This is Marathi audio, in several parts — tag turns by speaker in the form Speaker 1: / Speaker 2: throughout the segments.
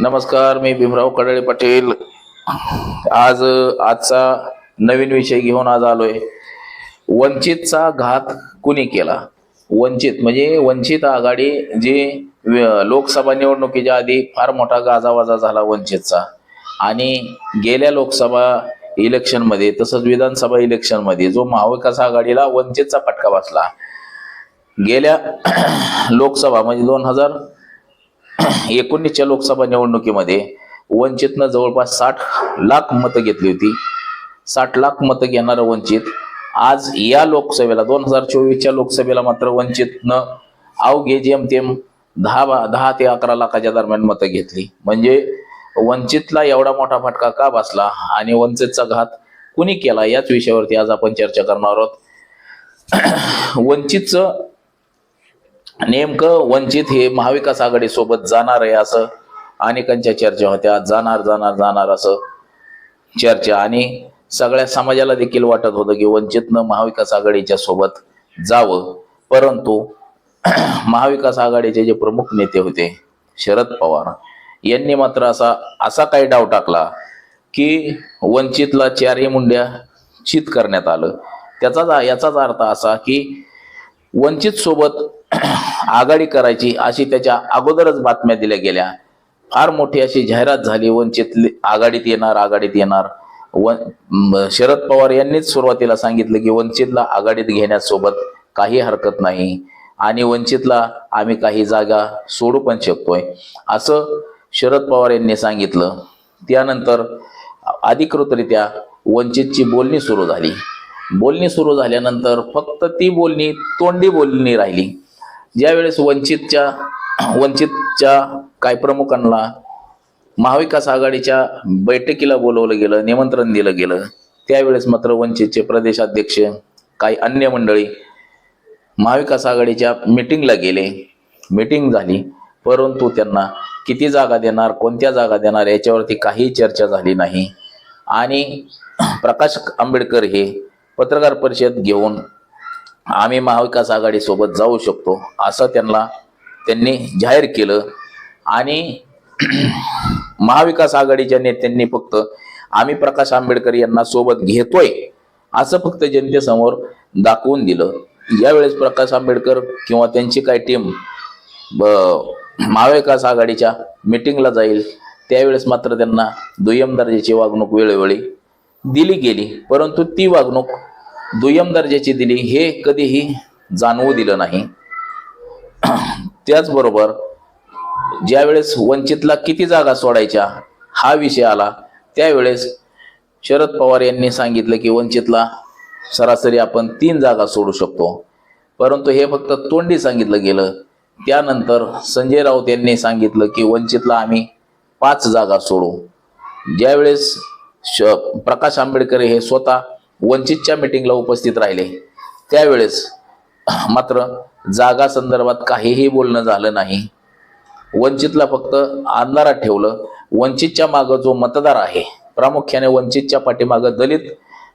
Speaker 1: नमस्कार मी भीमराव कडाळे पाटील. आज आजचा नवीन विषय घेऊन आज आलोय. वंचितचा घात कुणी केला? वंचित म्हणजे वंचित आघाडी जी लोकसभा निवडणुकीच्या आधी फार मोठा गाजावाजा झाला वंचितचा. आणि गेल्या लोकसभा इलेक्शनमध्ये तसंच विधानसभा इलेक्शनमध्ये जो महाविकास आघाडीला वंचितचा फटका बसला. गेल्या लोकसभा म्हणजे दोन हजार एकोणीसच्या लोकसभा निवडणुकीमध्ये वंचितनं जवळपास साठ लाख मतं घेतली होती. साठ लाख मतं घेणारं वंचित आज या लोकसभेला दोन हजार चोवीसच्या लोकसभेला मात्र वंचितनं अवघे जेमतेम दहा बा दहा ते अकरा लाखाच्या दरम्यान मतं घेतली. म्हणजे वंचितला एवढा मोठा फटका का बसला आणि वंचितचा घात कुणी केला? याच विषयावरती आज आपण चर्चा करणार आहोत. वंचितचं नेमकं वंचित हे महाविकास आघाडी सोबत जाणार आहे असं अनेकांच्या चर्चा होत्या. जाणार जाणार जाणार असं चर्चा. आणि सगळ्या समाजाला देखील वाटत होतं की वंचितनं महाविकास आघाडीच्या सोबत जावं. परंतु महाविकास आघाडीचे जे प्रमुख नेते होते शरद पवार यांनी मात्र असा असा काही डाव टाकला की वंचितला चारही मुंड्या चित करण्यात आलं. त्याचा याचाच अर्थ असा की वंचित सोबत आघाडी करायची अशी त्याच्या अगोदरच बातम्या दिल्या गेल्या. फार मोठी अशी जाहिरात झाली वंचित आघाडीत येणार आघाडीत येणार. व शरद पवार यांनीच सुरुवातीला सांगितलं की वंचितला आघाडीत घेण्यासोबत काही हरकत नाही आणि वंचितला आम्ही काही जागा सोडू पण शकतोय. असं शरद पवार यांनी सांगितलं. त्यानंतर अधिकृतरित्या वंचितची बोलणी सुरू झाली. बोलणी सुरू झाल्यानंतर फक्त ती बोलणी तोंडी बोलणी राहिली. ज्यावेळेस वंचितच्या वंचितच्या काही प्रमुखांना महाविकास आघाडीच्या बैठकीला बोलवलं गेलं निमंत्रण दिलं गेलं त्यावेळेस मात्र वंचितचे प्रदेशाध्यक्ष काही अन्य मंडळी महाविकास आघाडीच्या मिटिंगला गेले. मिटिंग झाली परंतु त्यांना किती जागा देणार कोणत्या जागा देणार याच्यावरती काही चर्चा झाली नाही. आणि प्रकाश आंबेडकर हे पत्रकार परिषद घेऊन आम्ही महाविकास आघाडीसोबत जाऊ शकतो असं त्यांना त्यांनी जाहीर केलं. आणि महाविकास आघाडीच्या नेत्यांनी फक्त आम्ही प्रकाश आंबेडकर यांना सोबत घेतोय असं फक्त जनतेसमोर दाखवून दिलं. यावेळेस प्रकाश आंबेडकर किंवा त्यांची काय टीम महाविकास आघाडीच्या मिटिंगला जाईल त्यावेळेस मात्र त्यांना दुय्यम दर्जाची वागणूक वेळोवेळी दिली गेली. परंतु ती वागणूक दुय्यम दर्जाची दिली हे कधीही जाणवू दिलं नाही. त्याचबरोबर ज्यावेळेस वंचितला किती जागा सोडायच्या हा विषय आला त्यावेळेस शरद पवार यांनी सांगितलं की वंचितला सरासरी आपण तीन जागा सोडू शकतो. परंतु हे फक्त तोंडी सांगितलं गेलं. त्यानंतर संजय राऊत यांनी सांगितलं की वंचितला आम्ही पाच जागा सोडू. ज्यावेळेस श प्रकाश आंबेडकर हे स्वतः वंचितच्या मिटिंगला उपस्थित राहिले. त्यावेळेस मात्र जागा संदर्भात काहीही बोलणं झालं नाही. वंचितला फक्त अंधारात ठेवलं. वंचितच्या मागं जो मतदार आहे प्रामुख्याने वंचितच्या पाठीमागं दलित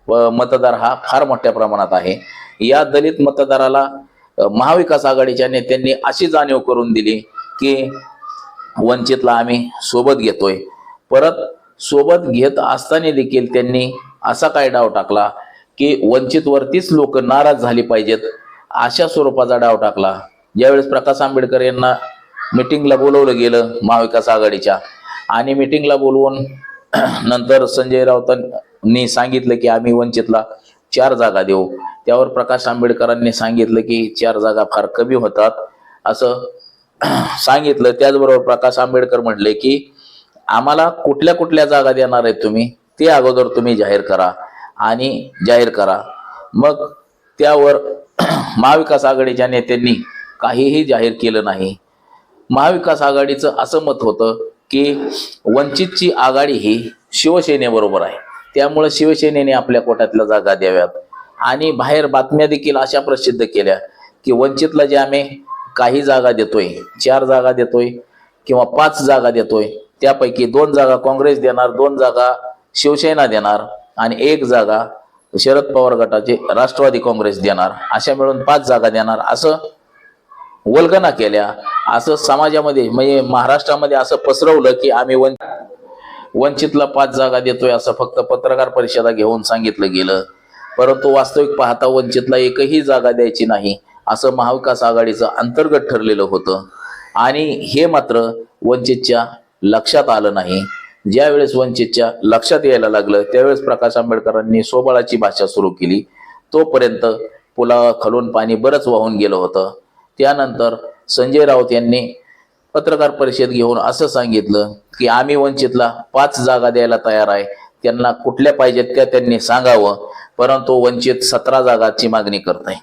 Speaker 1: व मतदार हा फार मोठ्या प्रमाणात आहे. या दलित मतदाराला महाविकास आघाडीच्या नेत्यांनी अशी जाणीव करून दिली की वंचितला आम्ही सोबत घेतोय. परत सोबत घेत असताना देखील त्यांनी असा काय डाव टाकला की वंचितवरतीच लोक नाराज झाली पाहिजेत अशा स्वरूपाचा डाव टाकला. ज्यावेळेस प्रकाश आंबेडकर यांना मिटिंगला बोलवलं गेलं महाविकास आघाडीच्या आणि मिटिंगला बोलवून नंतर संजय राऊतांनी सांगितलं की आम्ही वंचितला चार जागा देऊ. त्यावर प्रकाश आंबेडकरांनी सांगितलं की चार जागा फार कमी होतात असं सांगितलं. त्याचबरोबर प्रकाश आंबेडकर म्हटले की आम्हाला कुठल्या कुठल्या जागा देणार आहेत तुम्ही? ते अगोदर तुम्ही जाहीर करा आणि जाहीर करा. मग त्यावर महाविकास आघाडीच्या नेत्यांनी काहीही जाहीर केलं नाही. महाविकास आघाडीचं असं मत होतं की वंचितची आघाडी ही शिवसेनेबरोबर आहे. त्यामुळे शिवसेनेने आपल्या कोट्यातल्या जागा द्याव्यात. आणि बाहेर बातम्या देखील अशा प्रसिद्ध केल्या की वंचितला जे आम्ही काही जागा देतोय चार जागा देतोय किंवा पाच जागा देतोय त्यापैकी दोन जागा काँग्रेस देणार दोन जागा शिवसेना देणार आणि एक जागा शरद पवार गटाचे राष्ट्रवादी काँग्रेस देणार. अशा मिळून पाच जागा देणार असं वल्गना केल्या. असं समाजामध्ये म्हणजे महाराष्ट्रामध्ये असं पसरवलं की आम्ही वन वंचितला पाच जागा देतोय असं फक्त पत्रकार परिषदा घेऊन सांगितलं गेलं. परंतु वास्तविक पाहता वंचितला एकही जागा द्यायची नाही असं महाविकास आघाडीचं अंतर्गत ठरलेलं होतं. आणि हे मात्र वंचितच्या लक्षात आलं नाही. ज्यावेळेस वंचितच्या लक्षात यायला लागलं त्यावेळेस प्रकाश आंबेडकरांनी सोबळाची भाषा सुरू केली. तोपर्यंत पुलाखालून पाणी बरंच वाहून गेलं होतं. त्यानंतर संजय राऊत यांनी पत्रकार परिषद घेऊन असं सांगितलं की आम्ही वंचितला पाच जागा द्यायला तयार आहे. त्यांना कुठल्या पाहिजेत त्या त्यांनी सांगावं परंतु वंचित सतरा जागाची मागणी करत आहे.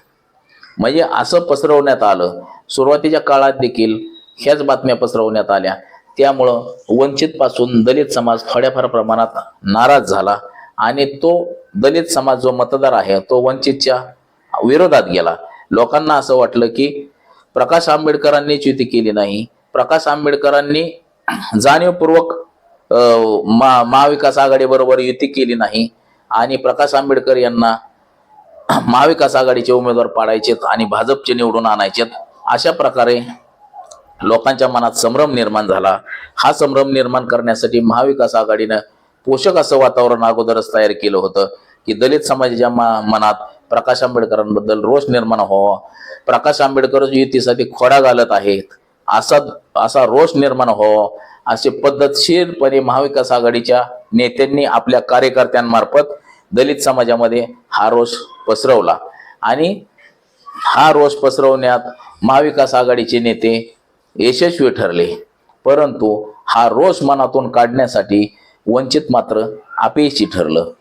Speaker 1: म्हणजे असं पसरवण्यात आलं. सुरुवातीच्या काळात देखील ह्याच बातम्या पसरवण्यात आल्या. त्यामुळं वंचितपासून दलित समाज थोड्याफार प्रमाणात नाराज झाला आणि तो दलित समाज जो मतदार आहे तो वंचितच्या विरोधात गेला. लोकांना असं वाटलं की प्रकाश आंबेडकरांनीच युती केली नाही. प्रकाश आंबेडकरांनी जाणीवपूर्वक मा महाविकास आघाडी बरोबर युती केली नाही आणि प्रकाश आंबेडकर यांना महाविकास आघाडीचे उमेदवार पाडायचेत आणि भाजपचे निवडून आणायचेत. अशा प्रकारे लोकांच्या मनात संभ्रम निर्माण झाला. हा संभ्रम निर्माण करण्यासाठी महाविकास आघाडीनं पोषक असं वातावरण अगोदरच तयार केलं होतं की दलित समाजाच्या मा- मनात प्रकाश आंबेडकरांबद्दल रोष निर्माण व्हावा. प्रकाश आंबेडकर युतीसाठी खोडा घालत आहेत. असा असा रोष निर्माण व्हावा असे पद्धतशीरपणे महाविकास आघाडीच्या नेत्यांनी आपल्या कार्यकर्त्यांमार्फत दलित समाजामध्ये हा रोष पसरवला. आणि हा रोष पसरवण्यात महाविकास आघाडीचे नेते यशस्वी ठरले. परंतु हा रोष मनातून काढण्यासाठी वंचित मात्र अपयशी ठरलं.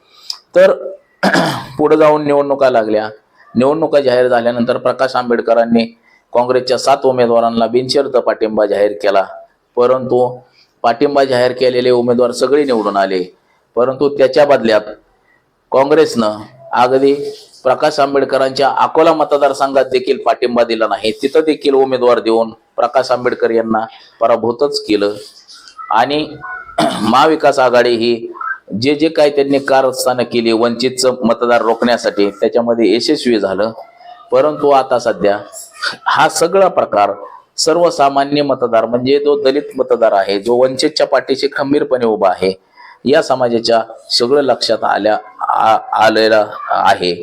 Speaker 1: तर पुढे जाऊन निवडणुका लागल्या. निवडणुका जाहीर झाल्यानंतर प्रकाश आंबेडकरांनी काँग्रेसच्या सात उमेदवारांना बिनशर्त पाठिंबा जाहीर केला. परंतु पाठिंबा जाहीर केलेले उमेदवार सगळे निवडून आले. परंतु त्याच्या बदल्यात काँग्रेसनं अगदी प्रकाश आंबेडकरांच्या अकोला मतदारसंघात देखील पाठिंबा दिला नाही. तिथं देखील उमेदवार देऊन प्रकाश आंबेडकर यांना पराभूतच केलं. आणि महाविकास आघाडी ही जे जे काही त्यांनी कारस्थानं केली वंचितचं मतदार रोखण्यासाठी त्याच्यामध्ये यशस्वी झालं. परंतु आता सध्या हा सगळा प्रकार सर्वसामान्य मतदार म्हणजे जो दलित मतदार आहे जो वंचितच्या पाठीशी खंबीरपणे उभा आहे या समाजाच्या सगळं लक्षात आल्या. आलेला आहे.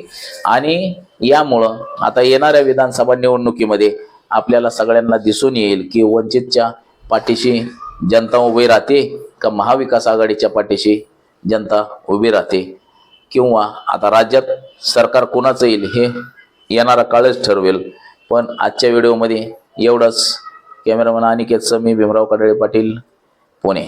Speaker 1: आणि यामुळं आता येणाऱ्या विधानसभा निवडणुकीमध्ये आपल्याला सगळ्यांना दिसून येईल की वंचितच्या पाठीशी जनता उभी राहते का महाविकास आघाडीच्या पाठीशी जनता उभी राहते? किंवा आता राज्यात सरकार कोणाचं येईल हे येणारा काळच ठरवेल. पण आजच्या व्हिडिओमध्ये एवढंच. कॅमेरामन अनिकेतचं मी भीमराव कडाळे पाटील पुणे.